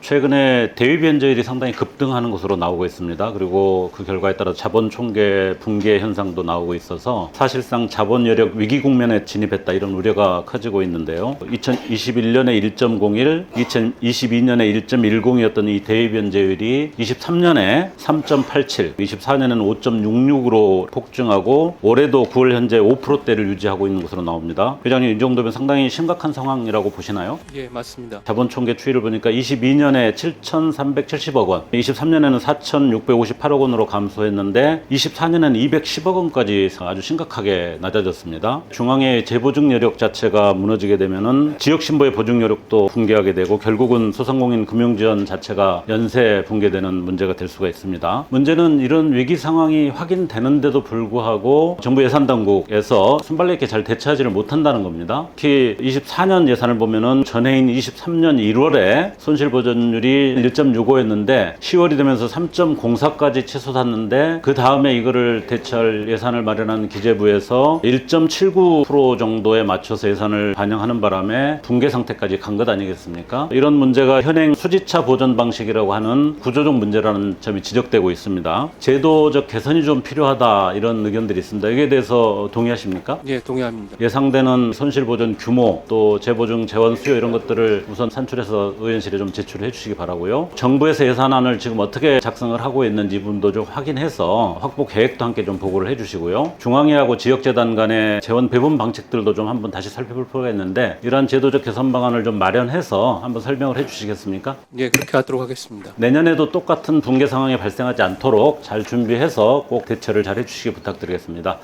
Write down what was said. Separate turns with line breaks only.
최근에 대위 변제율이 상당히 급등하는 것으로 나오고 있습니다. 그리고 그 결과에 따라 자본 총계 붕괴 현상도 나오고 있어서 사실상 자본 여력 위기 국면에 진입했다 이런 우려가 커지고 있는데요. 2021년에 1.01, 2022년에 1.10이었던 이 대위 변제율이 23년에 3.87, 24년에는 5.66으로 폭증하고 올해도 9월 현재 5%대를 유지하고 있는 것으로 나옵니다. 회장님 이 정도면 상당히 심각한 상황이라고 보시나요?
예, 맞습니다.
자본 총계 추이를 보니까 22년 에 7,370억 원, 23년에는 4,658억 원으로 감소했는데 24년에는 210억 원까지 아주 심각하게 낮아졌습니다. 중앙의 재보증 여력 자체가 무너지게 되면은 지역 신보의 보증 여력도 붕괴하게 되고 결국은 소상공인 금융 지원 자체가 연쇄 붕괴되는 문제가 될 수가 있습니다. 문제는 이런 위기 상황이 확인되는데도 불구하고 정부 예산 당국에서 순발력 있게 잘 대처하지를 못한다는 겁니다. 특히 24년 예산을 보면은 전해인 23년 1월에 손실 보 전율이 1.65였는데 10월이 되면서 3.04까지 치솟았는데 그 다음에 이거를 대처할 예산을 마련한 기재부에서 1.79% 정도에 맞춰서 예산을 반영하는 바람에 붕괴 상태까지 간 것 아니겠습니까? 이런 문제가 현행 수지차 보전 방식이라고 하는 구조적 문제라는 점이 지적되고 있습니다. 제도적 개선이 좀 필요하다 이런 의견들이 있습니다. 여기에 대해서 동의하십니까?
예, 동의합니다.
예상되는 손실 보전 규모 또 재보증 재원 수요 이런 것들을 우선 산출해서 의원실에 좀 제출해 주시기 바라고요. 정부에서 예산안을 지금 어떻게 작성을 하고 있는지 이 부분도 좀 확인해서 확보 계획도 함께 좀 보고를 해 주시고요. 중앙회하고 지역재단 간의 재원 배분 방식들도 좀 한번 다시 살펴볼 필요가 있는데 이러한 제도적 개선 방안을 좀 마련해서 한번 설명을 해 주시겠습니까?
예, 그렇게 하도록 하겠습니다.
내년에도 똑같은 붕괴 상황이 발생하지 않도록 잘 준비해서 꼭 대처를 잘 해주시기 부탁드리겠습니다.